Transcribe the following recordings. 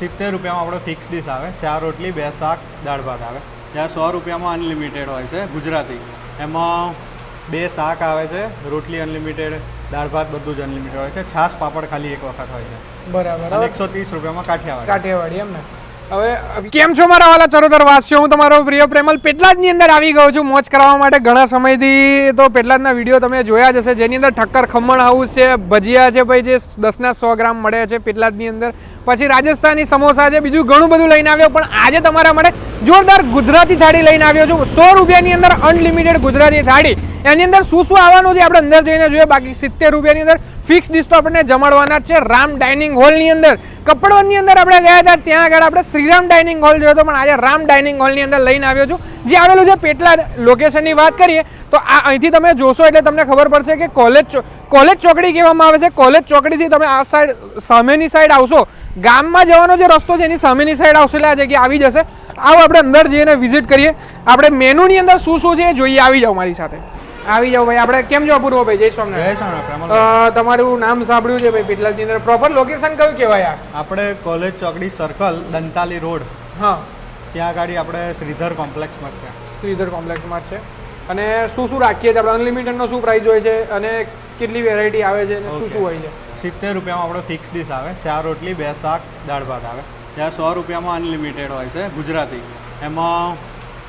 સિત્તેર રૂપિયામાં આપણે ફિક્સ ડીશ આવે ચાર રોટલી બે શાક દાળ ભાત આવે. ત્યાં સો રૂપિયામાં અનલિમિટેડ હોય છે ગુજરાતી. એમાં બે શાક આવે છે રોટલી અનલિમિટેડ દાળ ભાત બધું જ અનલિમિટેડ હોય છે. છાશ પાપડ ખાલી એક વખત હોય છે. બરાબર. એકસો ત્રીસ રૂપિયામાં કાઠિયાવાડી. કાઠિયાવાડી એમ ને? હવે, કેમ છો મારા વાલા ચરોતર વાસીઓ? હું તમારો પ્રિય પ્રેમલ પેટલાદની અંદર આવી ગયો છું. મોજ કરાવવા માટે ઘણા સમયથી તો પેટલાદના વીડિયો તમે જોયા જ હશે. જેની અંદર ઠક્કર ખમણ હાઉસ છે, ભજીયા છે, ભાઈ, જે દસના સો ગ્રામ મળે છે પેટલાદની અંદર. પછી રાજસ્થાની સમોસા છે, બીજું ઘણું બધું લઈને આવ્યો. પણ આજે તમારા માટે જોરદાર ગુજરાતી થાળી લઈને આવ્યો છું. સો રૂપિયાની અંદર અનલિમિટેડ ગુજરાતી થાળી. એની અંદર શું શું આવવાનું છે આપણે અંદર જઈને જોઈએ. બાકી સિત્તેર રૂપિયાની અંદર ફિક્સ તો આપણને જમાડવાના છે. રામ ડાઇનિંગ હોલની અંદર. કપડવનની અંદર આપણે ગયા હતા, ત્યાં આગળ આપણે શ્રીરામ ડાઇનિંગ હોલ જોયો હતો, પણ આજે રામ ડાઇનિંગ હોલની અંદર લઈને આવ્યો છું. જે આવેલું છે પેટલા લોકેશનની વાત કરીએ, તો આ અહીંથી તમે જોશો એટલે તમને ખબર પડશે કે કોલેજ કોલેજ ચોકડી કહેવામાં આવે છે. કોલેજ ચોકડીથી તમે આ સાઈડ સામેની સાઈડ આવશો. ગામમાં જવાનો જે રસ્તો છે, એની સામેની સાઈડ આવશો એટલે આ જગ્યા આવી જશે. આવો આપણે અંદર જઈને વિઝિટ કરીએ. આપણે મેનુની અંદર શું શું છે એ જોઈએ. આવી જાઓ મારી સાથે. આવી જાવ ભાઈ. આપણે કેમ છો અપૂર્વ ભાઈ? જય સ્વામિનારાયણ તમારું નામ સાંભળ્યું છે ભાઈ પેટલાદની અંદર પ્રોપર લોકેશન કયું કહેવાય આપણે કોલેજ ચોકડી સર્કલ દંતાલી રોડ. હા. ત્યાં આગળ આપણે શ્રીધર કોમ્પ્લેક્સમાં છે. શ્રીધર કોમ્પ્લેક્સમાં છે. અને શું શું રાખીએ છીએ? આપણે અનલિમિટેડનો શું પ્રાઇસ હોય છે? અને કેટલી વેરાયટી આવે છે? અને શું શું હોય છે? સિત્તેર રૂપિયામાં આપણે ફિક્સ ડીશ આવે. ચાર રોટલી બે શાક દાળ ભાત આવે. ત્યાં સો રૂપિયામાં અનલિમિટેડ હોય છે ગુજરાતી. એમાં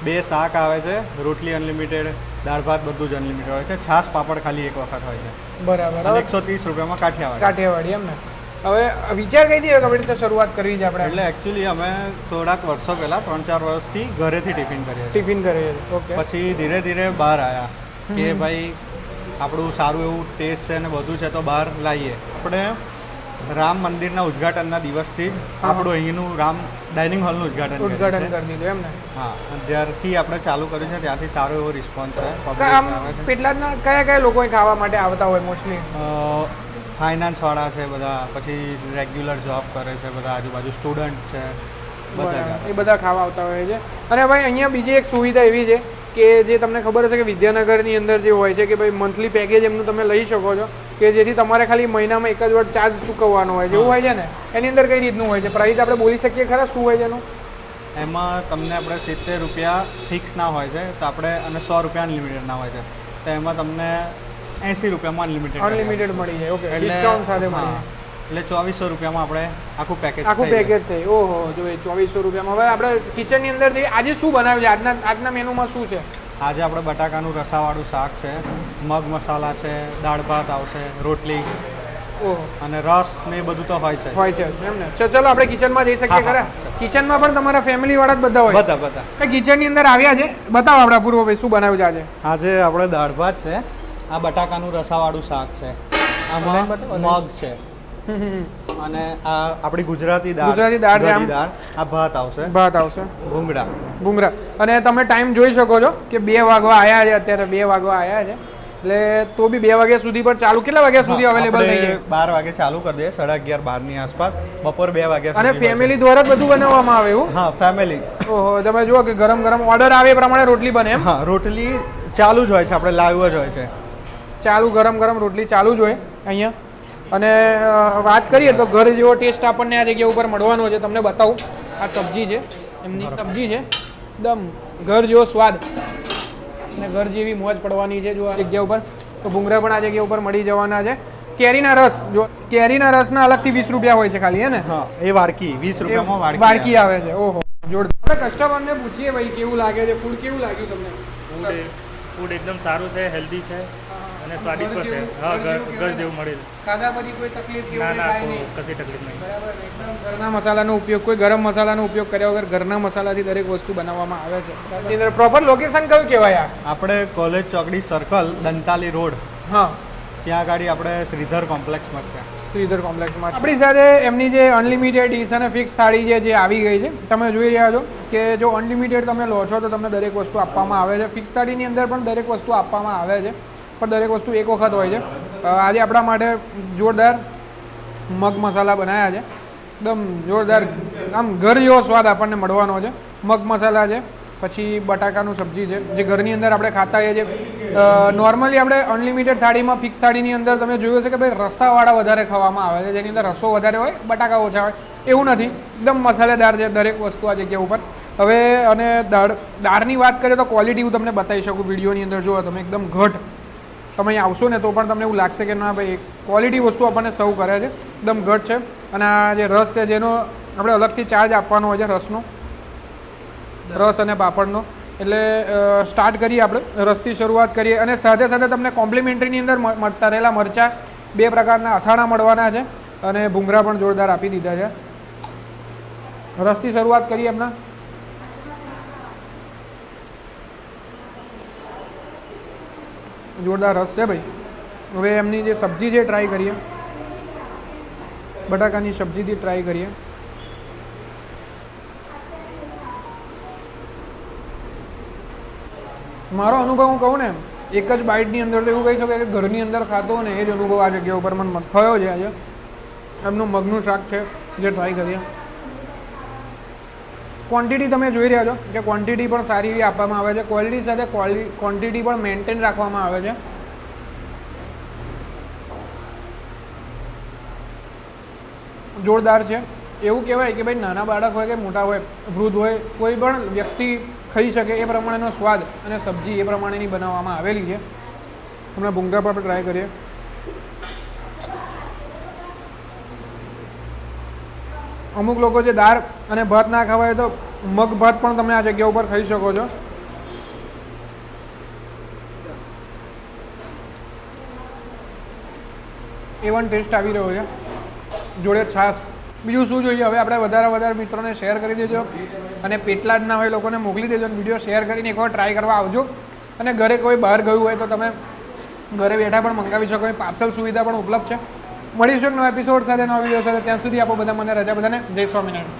બે શાક આવે છે રોટલી અનલિમિટેડ દાળ ભાત બધું જ અનલિમિટેડ હોય છે. છાશ પાપડ ખાલી એક વખત હોય છે. બરાબર. એકસો ત્રીસ રૂપિયામાં કાઠિયાવાડી. કાઠિયાવાડી એમ ને. હવે વિચાર કઈ દઈએ આવી રીતે શરૂઆત કરવી છે આપણે? એટલે એકચ્યુઅલી અમે થોડાક વર્ષો પહેલાં ત્રણ ચાર વર્ષથી ઘરેથી ટિફિન કરીએ ટિફિન કરીએ ઓકે. પછી ધીરે ધીરે બહાર આવ્યા કે ભાઈ આપણું સારું એવું ટેસ્ટ છે ને બધું છે તો બહાર લાવીએ આપણે રામ મંદિરના ઉદ્ઘાટનના દિવસથી આપણું અહીંનું રામ ડાઇનિંગ હોલનું ઉદઘાટન ઉદઘાટન. કરી દીધું એમ ને? હા જ્યારથી આપણે ચાલુ કર્યું છે ત્યાંથી સારો એવો રિસ્પોન્સ છે. આમ પેટલાદના કયા કયા લોકો ખાવા માટે આવતા હોય મોસ્ટલી ફાઇનાન્સ વાળા છે બધા પછી રેગ્યુલર જોબ કરે છે બધા આજુબાજુ સ્ટુડન્ટ છે બધા એ બધા ખાવા આવતા હોય છે. અને ભાઈ અહીંયા બીજી એક સુવિધા એવી છે કે જે તમને ખબર હશે કે વિદ્યાનગરની અંદર જે હોય છે કે ભાઈ મંથલી પેકેજ એમનું તમે લઈ શકો છો. કે જેથી તમારે ખાલી મહિનામાં એક જ વાર ચાર્જ ચૂકવવાનો હોય. છે એવું હોય છે ને? એની અંદર કઈ રીતનું હોય છે? પ્રાઇસ આપણે બોલી શકીએ ખરા? શું હોય છે એનું? એમાં તમને આપણે સિત્તેર રૂપિયા ફિક્સ ના હોય છે તો આપણે અને સો રૂપિયા અનલિમિટેડ ના હોય છે. તો એમાં તમને એંસી રૂપિયામાં અનલિમિટેડ અનલિમિટેડ મળી જાય. ઓકે ડિસ્કાઉન્ટ સાથે મળી જાય એટલે ચોવીસો રૂપિયામાં આપણે આખું પેકેજ આખું પેકેજ થઈ ઓહો જો એ ચોવીસો રૂપિયામાં. હવે આપણે કિચનની અંદર જઈએ આજે શું બનાવ્યું છે? આજના આજના મેનુમાં શું છે? આજે આપણે બટાકાનું રસાવાળું શાક છે મગ મસાલા છે દાળ ભાત આવશે રોટલી ઓહો. અને રસ ને એ બધું તો હોય છે. હોય છે એમ ને ચલો આપણે કિચનમાં જઈ શકીએ ખરા? કિચનમાં પણ તમારા ફેમિલી વાળા જ બધા હોય. બધા બધા. કિચનની અંદર આવ્યા છે? બતાવો આપણા પૂર્વભાઈ શું બનાવ્યું છે આજે? આજે આપણે દાળ ભાત છે આ બટાકાનું રસાવાળું શાક છે આમાં મગ છે. અને આ આપણી ગુજરાતી દાળ. ગુજરાતી દાળ છે. દાળ. આ ભાત આવશે. ભાત આવશે. ભૂંગળા. ભૂંગળા. અને તમે ટાઈમ જોઈ શકો છો કે બે વાગવા આવ્યા છે અત્યારે બે વાગવા આવ્યા છે. એટલે તો બી બે વાગ્યા સુધી પણ ચાલુ કેટલા વાગ્યા સુધી અવેલેબલ થઈ જાય બાર વાગે ચાલુ કરી દઈએ સાડા અગિયાર બારની આસપાસ. બપોર બે વાગ્યા અને ફેમિલી દ્વારા જ બધું બનાવવામાં આવે એવું? હા ફેમિલી ઓહો તમે જુઓ કે ગરમ ગરમ ઓર્ડર આવે એ પ્રમાણે રોટલી બને એમ? હા રોટલી ચાલુ જ હોય છે આપણે લાઈવ જ હોય છે. ચાલુ ગરમ ગરમ રોટલી ચાલુ જ હોય અહીંયા. અને વાત કરીએ તો ઘર જેવો ટેસ્ટ આપણને આ જગ્યા ઉપર મળવાનો છે તમને બતાવું. આ સબ્જી છે એમની સબ્જી છે એકદમ ઘર જેવો સ્વાદ. અને ઘર જેવી મોજ પડવાની છે જો આ જગ્યા ઉપર. તો ભૂંગરા પણ આ જગ્યા ઉપર મળી જવાના છે. કેરીના રસ જો કેરીના રસના અલગથી વીસ રૂપિયા હોય છે ખાલી હે ને? એ વાડકી વીસ રૂપિયામાં વાડકી આવે. છે ઓહો જોરદાર. આપણે કસ્ટમરને પૂછીએ ભાઈ કેવું લાગે છે ફૂડ કેવું લાગ્યું તમને? ફૂડ એકદમ સારું છે હેલ્ધી છે. અને સ્વાદિષ્ટ પણ છે. હા ઘર ઘર જેવું મળેલ ખાધા પછી કોઈ તકલીફ ના ના કશી તકલીફ નહીં. બરાબર એકદમ ઘરના મસાલાનો ઉપયોગ કોઈ ગરમ મસાલાનો ઉપયોગ કર્યા વગર ઘરના મસાલાથી દરેક વસ્તુ બનાવવામાં આવે છે. પ્રોપર લોકેશન કયું કહેવાય આ? આપણે કોલેજ ચોકડી સર્કલ દંતાલી રોડ. હા. ત્યાં આગળ આપણે શ્રીધર કોમ્પ્લેક્સમાં છે. શ્રીધર કોમ્પ્લેક્સમાં આપણી સાથે એમની જે અનલિમિટેડ ડીશ અને ફિક્સ થાળી છે જે આવી ગઈ છે તમે જોઈ રહ્યા છો કે જો અનલિમિટેડ તમે લો છો તો તમને દરેક વસ્તુ આપવામાં આવે છે. ફિક્સ થાળીની અંદર પણ દરેક વસ્તુ આપવામાં આવે છે. પણ દરેક વસ્તુ એક વખત હોય છે. આજે આપણા માટે જોરદાર મગ મસાલા બનાવ્યા છે. એકદમ જોરદાર, આમ ઘર જેવો સ્વાદ આપણને મળવાનો છે. મગ મસાલા છે, પછી બટાકાનું સબ્જી છે, જે ઘરની અંદર આપણે ખાતા હોઈએ છીએ. નોર્મલી આપણે અનલિમિટેડ થાળીમાં ફિક્સ થાળીની અંદર તમે જોયું હશે કે ભાઈ રસાવાળા વધારે ખાવામાં આવે છે. જેની અંદર રસો વધારે હોય, બટાકા ઓછા હોય, એવું નથી. એકદમ મસાલેદાર છે દરેક વસ્તુ આ જગ્યા ઉપર. હવે, અને દાળ, દાળની વાત કરીએ તો ક્વોલિટી હું તમને બતાવી શકું, વિડીયોની અંદર જુઓ તમે, એકદમ ઘટ. તમે અહીં આવશો ને તો પણ તમને એવું લાગશે કે ના ભાઈ ક્વોલિટી વસ્તુ આપણને સૌ કરે છે. એકદમ ઘટ છે. અને આ જે રસ છે, જેનો આપણે અલગથી ચાર્જ આપવાનો હોય છે રસનો. રસ અને પાપડનો એટલે સ્ટાર્ટ કરીએ આપણે. રસથી શરૂઆત કરીએ. અને સાથે સાથે તમને કોમ્પ્લિમેન્ટરીની અંદર તરેલા મરચાં બે પ્રકારના અથાણા મળવાના છે. અને ભૂંગરા પણ જોરદાર આપી દીધા છે. રસથી શરૂઆત કરીએ હમણાં. જોરદાર રસ છે ભાઈ. હવે એમની જે સબ્જી છે ટ્રાય કરીએ. બટાકાની સબ્જીથી ટ્રાય કરીએ. મારો અનુભવ હું કહું ને, એક જ બાઇટની અંદર તો એવું કહી શકાય કે ઘરની અંદર ખાતો ને, એ જ અનુભવ આ જગ્યા ઉપર મને થયો છે આજે. એમનું મગનું શાક છે, જે ટ્રાય કરીએ. ક્વોન્ટિટી તમે જોઈ રહ્યા છો કે ક્વોન્ટિટી પણ સારી એવી આપવામાં આવે છે. ક્વોલિટી સાથે ક્વોન્ટિટી પણ મેન્ટેન રાખવામાં આવે છે. જોરદાર છે. એવું કહેવાય કે ભાઈ નાના બાળક હોય કે મોટા હોય, વૃદ્ધ હોય, કોઈ પણ વ્યક્તિ ખાઈ શકે એ પ્રમાણેનો સ્વાદ અને સબ્જી એ પ્રમાણેની બનાવવામાં આવેલી છે. હમણાં ભૂંગા પર ટ્રાય કરીએ. અમુક લોકો જે દાળ અને ભાત ના ખાવા હોય તો મગ ભાત પણ તમે આ જગ્યા ઉપર ખાઈ શકો છો. એ વન ટેસ્ટ આવી રહ્યો છે. જોડે છાશ. બીજું શું જોઈએ? હવે આપણે વધારે વધારે મિત્રોને શેર કરી દેજો અને પેટલા જ ના હોય લોકોને મોકલી દેજો વીડિયો શેર કરીને એકવાર ટ્રાય કરવા આવજો. અને ઘરે કોઈ બહાર ગયું હોય તો તમે ઘરે બેઠા પણ મંગાવી શકો. પાર્સલ સુવિધા પણ ઉપલબ્ધ છે. મળીશું એક નવા એપિસોડ સાથે, નવા વીડિયો સાથે. ત્યાં સુધી આપો બધા મને રજા બધાને. જય સ્વામિનારાયણ.